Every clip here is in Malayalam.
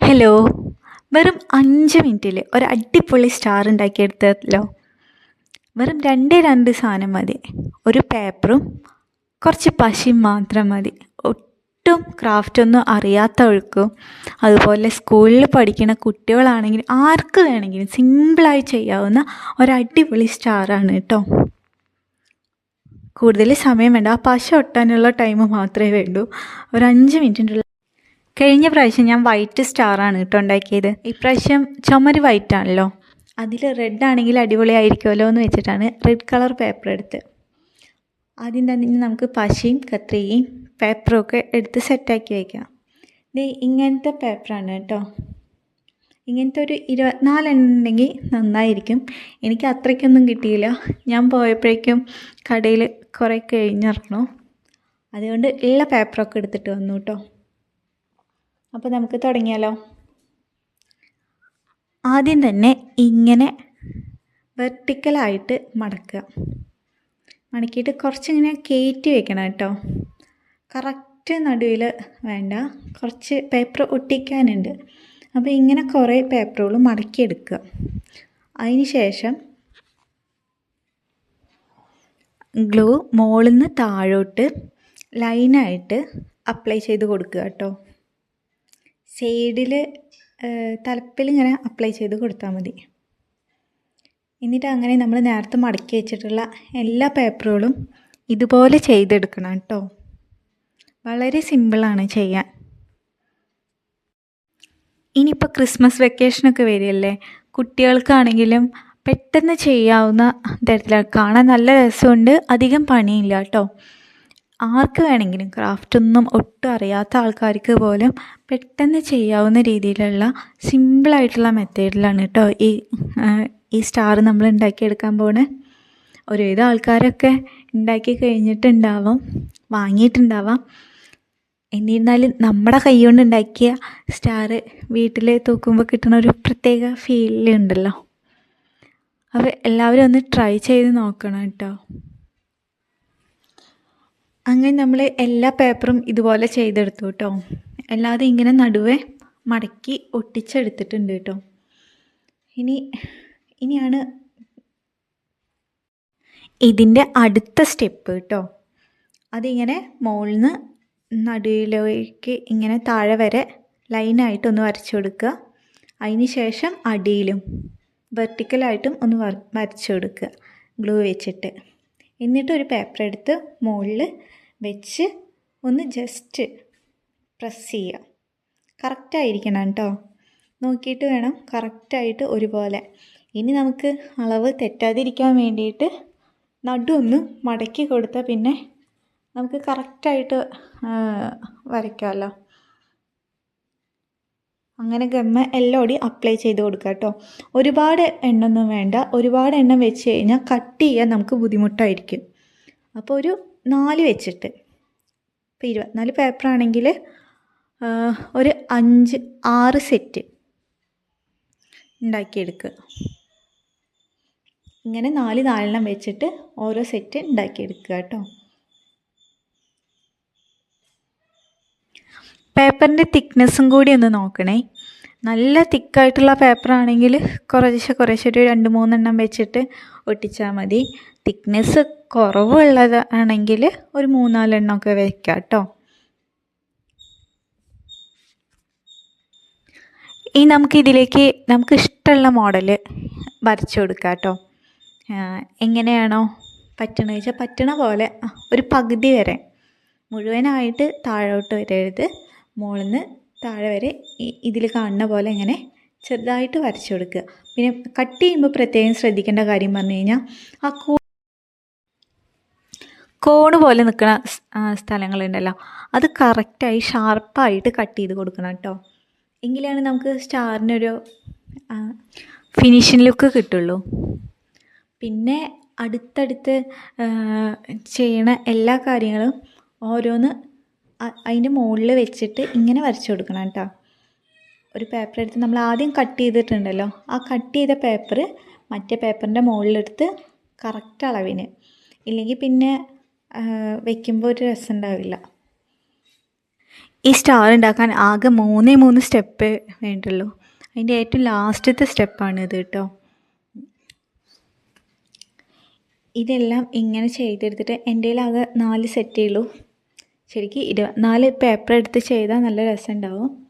ഹലോ വെറും അഞ്ച് മിനിറ്റിൽ ഒരു അടിപൊളി സ്റ്റാർ ഉണ്ടാക്കിയെടുത്തല്ലോ. വെറും രണ്ട് രണ്ട് സാധനം മതി. ഒരു പേപ്പറും കുറച്ച് പശയും മാത്രം മതി. ഒട്ടും ക്രാഫ്റ്റ് ഒന്നും അറിയാത്തവർക്കും അതുപോലെ സ്കൂളിൽ പഠിക്കുന്ന കുട്ടികളാണെങ്കിലും ആർക്ക് വേണമെങ്കിലും സിമ്പിളായി ചെയ്യാവുന്ന ഒരു അടിപൊളി സ്റ്റാറാണ് കേട്ടോ കൂടുതൽ സമയം വേണ്ട. ആ പശ ഒട്ടാനുള്ള ടൈം മാത്രമേ വേണ്ടൂ. ഒരു അഞ്ച് മിനിറ്റിന്റെ കഴിഞ്ഞ പ്രാവശ്യം ഞാൻ വൈറ്റ് സ്റ്റാറാണ് കേട്ടോ ഉണ്ടാക്കിയത്. ഇപ്രാവശ്യം ചുമര് വൈറ്റ് ആണല്ലോ. അതിൽ റെഡ് ആണെങ്കിൽ അടിപൊളിയായിരിക്കുമല്ലോ എന്ന് വെച്ചിട്ടാണ് റെഡ് കളർ പേപ്പർ എടുത്ത്. ആദ്യം തന്നെ നമുക്ക് പശയും കത്രിയും പേപ്പറും ഒക്കെ എടുത്ത് സെറ്റാക്കി വയ്ക്കാം ഇത് ഇങ്ങനത്തെ പേപ്പറാണ് കേട്ടോ ഇങ്ങനത്തെ ഒരു ഇരുപത്തിനാലെണ്ണം ഉണ്ടെങ്കിൽ നന്നായിരിക്കും. എനിക്ക് അത്രയ്ക്കൊന്നും കിട്ടിയില്ല. ഞാൻ പോയപ്പോഴേക്കും കടയിൽ കുറേ കഴിഞ്ഞിറങ്ങണോ. അതുകൊണ്ട് എല്ലാ പേപ്പറൊക്കെ എടുത്തിട്ട് വന്നു കേട്ടോ അപ്പോൾ നമുക്ക് തുടങ്ങിയാലോ? ആദ്യം തന്നെ ഇങ്ങനെ വെർട്ടിക്കലായിട്ട് മടക്കുക. മടക്കിയിട്ട് കുറച്ചിങ്ങനെ കയറ്റി വെക്കണം കേട്ടോ. കറക്റ്റ് നടുവിൽ വേണ്ട. കുറച്ച് പേപ്പർ ഒട്ടിക്കാനുണ്ട്. അപ്പോൾ ഇങ്ങനെ കുറേ പേപ്പറുകൾ മടക്കിയെടുക്കുക. അതിന് ശേഷം ഗ്ലൂ മുകളിൽ നിന്ന് താഴോട്ട് ലൈനായിട്ട് അപ്ലൈ ചെയ്ത് കൊടുക്കുക കേട്ടോ. സൈഡിൽ തലപ്പിൽ ഇങ്ങനെ അപ്ലൈ ചെയ്ത് കൊടുത്താൽ മതി. എന്നിട്ട് അങ്ങനെ നമ്മൾ നേരത്തെ മടക്കി വെച്ചിട്ടുള്ള എല്ലാ പേപ്പറുകളും ഇതുപോലെ ചെയ്തെടുക്കണം കേട്ടോ. വളരെ സിമ്പിളാണ് ചെയ്യാൻ. ഇനിയിപ്പോൾ ക്രിസ്മസ് വെക്കേഷനൊക്കെ വരികയല്ലേ? കുട്ടികൾക്കാണെങ്കിലും പെട്ടെന്ന് ചെയ്യാവുന്ന തരത്തിലാണ് കാണാൻ നല്ല രസമുണ്ട് അധികം പണിയില്ല കേട്ടോ. ആർക്ക് വേണമെങ്കിലും ക്രാഫ്റ്റ് ഒന്നും ഒട്ടും അറിയാത്ത ആൾക്കാർക്ക് പോലും പെട്ടെന്ന് ചെയ്യാവുന്ന രീതിയിലുള്ള സിമ്പിളായിട്ടുള്ള മെത്തേഡിലാണ് കേട്ടോ ഈ ഈ സ്റ്റാർ നമ്മൾ ഉണ്ടാക്കിയെടുക്കാൻ പോണേ. ഒരുവിധം ആൾക്കാരൊക്കെ ഉണ്ടാക്കി കഴിഞ്ഞിട്ടുണ്ടാവാം വാങ്ങിയിട്ടുണ്ടാവാം. എന്നിരുന്നാലും നമ്മുടെ കൈ കൊണ്ട് ഉണ്ടാക്കിയ സ്റ്റാർ വീട്ടിൽ തൂക്കുമ്പോൾ കിട്ടുന്ന ഒരു പ്രത്യേക ഫീൽ ഉണ്ടല്ലോ. അപ്പോൾ എല്ലാവരും ഒന്ന് ട്രൈ ചെയ്ത് നോക്കണം കേട്ടോ അങ്ങനെ നമ്മൾ എല്ലാ പേപ്പറും ഇതുപോലെ ചെയ്തെടുത്തു കേട്ടോ അല്ലാതെ ഇങ്ങനെ നടുവേ മടക്കി ഒട്ടിച്ചെടുത്തിട്ടുണ്ട് കേട്ടോ. ഇനി ഇനിയാണ് ഇതിന്റെ അടുത്ത സ്റ്റെപ്പ് കേട്ടോ. അതിങ്ങനെ മുകളിൽ നിന്ന് നടുവിലേക്ക് ഇങ്ങനെ താഴെ വരെ ലൈനായിട്ടൊന്ന് വരച്ചു കൊടുക്കുക. അതിന് ശേഷം അടിയിലും വെർട്ടിക്കലായിട്ടും ഒന്ന് വരച്ചു കൊടുക്കുക ഗ്ലൂ വെച്ചിട്ട്. എന്നിട്ട് ഒരു പേപ്പർ എടുത്ത് മുകളിൽ വെച്ച് ഒന്ന് ജസ്റ്റ് പ്രസ് ചെയ്യുക. കറക്റ്റായിരിക്കണം കേട്ടോ. നോക്കിയിട്ട് വേണം കറക്റ്റായിട്ട് ഒരുപോലെ. ഇനി നമുക്ക് അളവ് തെറ്റാതിരിക്കാൻ വേണ്ടിയിട്ട് നടു ഒന്ന് മടക്കി കൊടുത്താൽ പിന്നെ നമുക്ക് കറക്റ്റായിട്ട് വരയ്ക്കാമല്ലോ. അങ്ങനെ ഗമ്മ എല്ലോടി അപ്ലൈ ചെയ്ത് കൊടുക്കുക കേട്ടോ. ഒരുപാട് എണ്ണൊന്നും വേണ്ട. ഒരുപാട് എണ്ണം വെച്ച് കഴിഞ്ഞാൽ കട്ട് ചെയ്യാൻ നമുക്ക് ബുദ്ധിമുട്ടായിരിക്കും. അപ്പോൾ ഒരു നാല് വെച്ചിട്ട്. ഇപ്പോൾ ഇരുപത്തിനാല് പേപ്പറാണെങ്കിൽ ഒരു അഞ്ച് ആറ് സെറ്റ് ഉണ്ടാക്കിയെടുക്കുക ഇങ്ങനെ നാല് നാലെണ്ണം വെച്ചിട്ട് ഓരോ സെറ്റ് ഉണ്ടാക്കിയെടുക്കുക കേട്ടോ. പേപ്പറിന്റെ തിക്നെസ്സും കൂടി ഒന്ന് നോക്കണേ. നല്ല തിക്കായിട്ടുള്ള പേപ്പറാണെങ്കിൽ കുറേശ്ശെ കുറേശ്ശെ ഒരു രണ്ട് മൂന്നെണ്ണം വെച്ചിട്ട് ഒട്ടിച്ചാൽ മതി. തിക്നെസ് കുറവുള്ളതാണെങ്കിൽ ഒരു മൂന്നാലെണ്ണമൊക്കെ വയ്ക്കാം കേട്ടോ. ഇനി നമുക്കിതിലേക്ക് നമുക്ക് ഇഷ്ടമുള്ള മോഡൽ വരച്ചു കൊടുക്കാം കേട്ടോ. എങ്ങനെയാണോ പറ്റണ വെച്ചാൽ പറ്റണ പോലെ ഒരു പകുതി വരെ മുഴുവനായിട്ട് താഴോട്ട് വരരുത്. മുകളിൽ നിന്ന് താഴെ വരെ ഇതിൽ കാണുന്ന പോലെ ഇങ്ങനെ ചെറുതായിട്ട് വരച്ചു കൊടുക്കുക. പിന്നെ കട്ട് ചെയ്യുമ്പോൾ പ്രത്യേകം ശ്രദ്ധിക്കേണ്ട കാര്യം പറഞ്ഞു കഴിഞ്ഞാൽ ആ കോ കോണ് പോലെ നിൽക്കുന്ന സ്ഥലങ്ങളുണ്ടല്ലോ. അത് കറക്റ്റായി ഷാർപ്പായിട്ട് കട്ട് ചെയ്ത് കൊടുക്കണം കേട്ടോ. എങ്കിലാണ് നമുക്ക് സ്റ്റാറിനൊരു ഫിനിഷിംഗ് ലുക്ക് കിട്ടുള്ളൂ. പിന്നെ അടുത്തടുത്ത് ചെയ്യണ എല്ലാ കാര്യങ്ങളും ഓരോന്ന് അതിന്റെ മുകളിൽ വെച്ചിട്ട് ഇങ്ങനെ വരച്ചു കൊടുക്കണം കേട്ടോ. ഒരു പേപ്പർ എടുത്ത് നമ്മൾ ആദ്യം കട്ട് ചെയ്തിട്ടുണ്ടല്ലോ ആ കട്ട് ചെയ്ത പേപ്പർ മറ്റേ പേപ്പറിന്റെ മുകളിലെടുത്ത് കറക്റ്റ് അളവിന്. ഇല്ലെങ്കിൽ പിന്നെ വെക്കുമ്പോൾ ഒരു രസം ഉണ്ടാവില്ല. ഈ സ്റ്റാർ ഉണ്ടാക്കാൻ ആകെ മൂന്നേ മൂന്ന് സ്റ്റെപ്പ് വേണ്ടുള്ളൂ അതിന്റെ ഏറ്റവും ലാസ്റ്റത്തെ സ്റ്റെപ്പാണ് ഇത് കേട്ടോ. ഇതെല്ലാം ഇങ്ങനെ ചെയ്തെടുത്തിട്ട് എന്റെ ആകെ നാല് സെറ്റേ ഉള്ളൂ. ശരിക്കും ഇരു നാല് പേപ്പർ എടുത്ത് ചെയ്താൽ നല്ല രസമുണ്ടാവും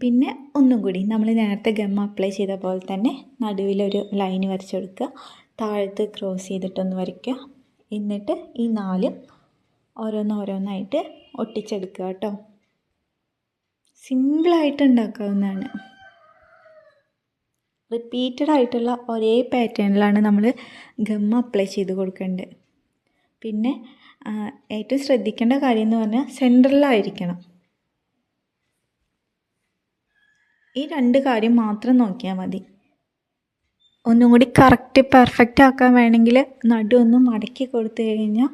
പിന്നെ ഒന്നും കൂടി നമ്മൾ നേരത്തെ ഗം അപ്ലൈ ചെയ്ത പോലെ തന്നെ നടുവിലൊരു ലൈൻ വരച്ച് കൊടുക്കുക. താഴത്ത് ക്രോസ് ചെയ്തിട്ടൊന്ന് വരയ്ക്കുക. എന്നിട്ട് ഈ നാലും ഓരോന്നോരോന്നായിട്ട് ഒട്ടിച്ചെടുക്കുക കേട്ടോ. സിമ്പിളായിട്ട് ഉണ്ടാക്കാവുന്നതാണ്. റിപ്പീറ്റഡ് ആയിട്ടുള്ള ഒരേ പാറ്റേണിലാണ് നമ്മൾ ഗം അപ്ലൈ ചെയ്ത് കൊടുക്കേണ്ടത്. പിന്നെ ഏറ്റവും ശ്രദ്ധിക്കേണ്ട കാര്യം എന്ന് പറഞ്ഞാൽ സെന്ററിലായിരിക്കണം ഈ രണ്ട് കാര്യം മാത്രം നോക്കിയാൽ മതി. ഒന്നും കൂടി കറക്റ്റ് പെർഫെക്റ്റ് ആക്കാൻ വേണമെങ്കിൽ നടു ഒന്ന് മടക്കി കൊടുത്തു കഴിഞ്ഞാൽ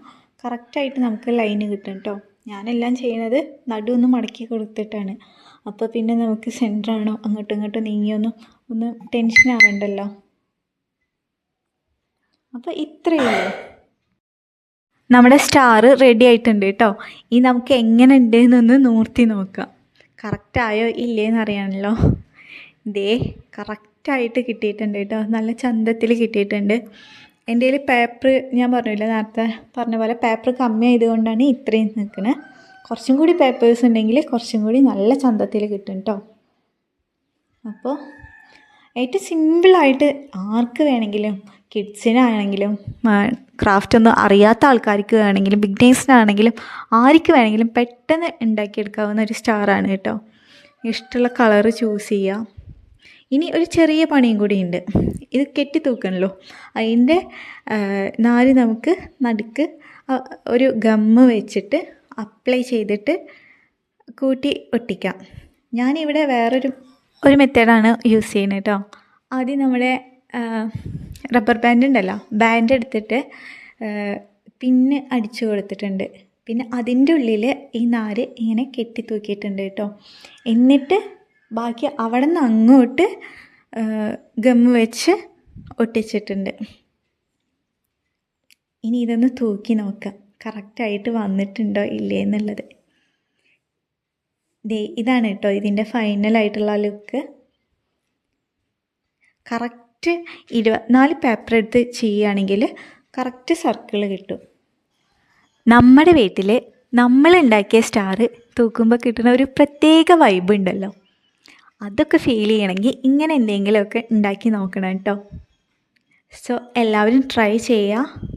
കറക്റ്റായിട്ട് നമുക്ക് ലൈന് കിട്ടും കേട്ടോ ഞാനെല്ലാം ചെയ്യണത് നടു ഒന്ന് മടക്കി കൊടുത്തിട്ടാണ്. അപ്പോൾ പിന്നെ നമുക്ക് സെന്ററാണോ അങ്ങോട്ടും ഇങ്ങോട്ടും നീങ്ങിയൊന്നും ഒന്ന് ടെൻഷൻ ആവണ്ടല്ലോ. അപ്പോൾ ഇത്രയേ ഉള്ളൂ. നമ്മുടെ സ്റ്റാർ റെഡി ആയിട്ടുണ്ട് കേട്ടോ. ഈ നമുക്ക് എങ്ങനെ ഉണ്ട് എന്നൊന്ന് നൂർത്തി നോക്കാം. കറക്റ്റായോ ഇല്ലേന്ന് അറിയാണല്ലോ ഇതേ കറക്റ്റായിട്ട് കിട്ടിയിട്ടുണ്ട് കേട്ടോ. നല്ല ചന്തത്തിൽ കിട്ടിയിട്ടുണ്ട്. എന്റെ കയ്യിൽ പേപ്പർ ഞാൻ പറഞ്ഞില്ല നേരത്തെ പറഞ്ഞ പോലെ പേപ്പർ കമ്മി ആയതുകൊണ്ടാണ് ഇത്രയും നിൽക്കുന്നത് കുറച്ചും കൂടി പേപ്പേഴ്സ് ഉണ്ടെങ്കിൽ കുറച്ചും കൂടി നല്ല ചന്തത്തിൽ കിട്ടും കേട്ടോ അപ്പോൾ ഏറ്റവും സിമ്പിളായിട്ട് ആർക്ക് വേണമെങ്കിലും കിഡ്സിനാണെങ്കിലും ക്രാഫ്റ്റ് ഒന്നും അറിയാത്ത ആൾക്കാർക്ക് വേണമെങ്കിലും ബിഗ്നേഴ്സിനാണെങ്കിലും ആർക്ക് വേണമെങ്കിലും പെട്ടെന്ന് ഉണ്ടാക്കിയെടുക്കാവുന്ന ഒരു സ്റ്റാറാണ് കേട്ടോ ഇഷ്ടമുള്ള കളറ് ചൂസ് ചെയ്യുക. ഇനി ഒരു ചെറിയ പണിയും കൂടി ഉണ്ട് ഇത് കെട്ടി തൂക്കണല്ലോ. അതിന്റെ നാല് നമുക്ക് നടുക്ക് ഒരു ഗമ്മ് വെച്ചിട്ട് അപ്ലൈ ചെയ്തിട്ട് കൂട്ടി ഒട്ടിക്കാം. ഞാനിവിടെ വേറൊരു ഒരു മെത്തേഡാണ് യൂസ് ചെയ്യുന്നത് കേട്ടോ. ആദ്യം നമ്മുടെ റബ്ബർ ബാൻഡ് ഉണ്ടല്ലോ. ബാൻഡ് എടുത്തിട്ട് പിന്നെ അടിച്ചു കൊടുത്തിട്ടുണ്ട്. പിന്നെ അതിന്റെ ഉള്ളിൽ ഈ നാര് ഇങ്ങനെ കെട്ടി തൂക്കിയിട്ടുണ്ട് കേട്ടോ. എന്നിട്ട് ബാക്കി അവിടെ നിന്ന് അങ്ങോട്ട് ഗമ്മ് വെച്ച് ഒട്ടിച്ചിട്ടുണ്ട്. ഇനി ഇതൊന്ന് തൂക്കി നോക്കാം. കറക്റ്റായിട്ട് വന്നിട്ടുണ്ടോ ഇല്ലേ എന്നുള്ളത്. ദേ ഇതാണ് കേട്ടോ ഇതിന്റെ ഫൈനലായിട്ടുള്ള ലുക്ക് കറക്റ്റ് ഇരുപത്തിനാല് പേപ്പർ എടുത്ത് ചെയ്യുകയാണെങ്കിൽ കറക്റ്റ് സർക്കിൾ കിട്ടും. നമ്മുടെ വീട്ടിൽ നമ്മൾ ഉണ്ടാക്കിയ സ്റ്റാർ തൂക്കുമ്പോൾ കിട്ടുന്ന ഒരു പ്രത്യേക വൈബ് ഉണ്ടല്ലോ. അതൊക്കെ ഫീൽ ചെയ്യണമെങ്കിൽ ഇങ്ങനെ എന്തെങ്കിലുമൊക്കെ ഉണ്ടാക്കി നോക്കണം കേട്ടോ. സോ എല്ലാവരും ട്രൈ ചെയ്യുക.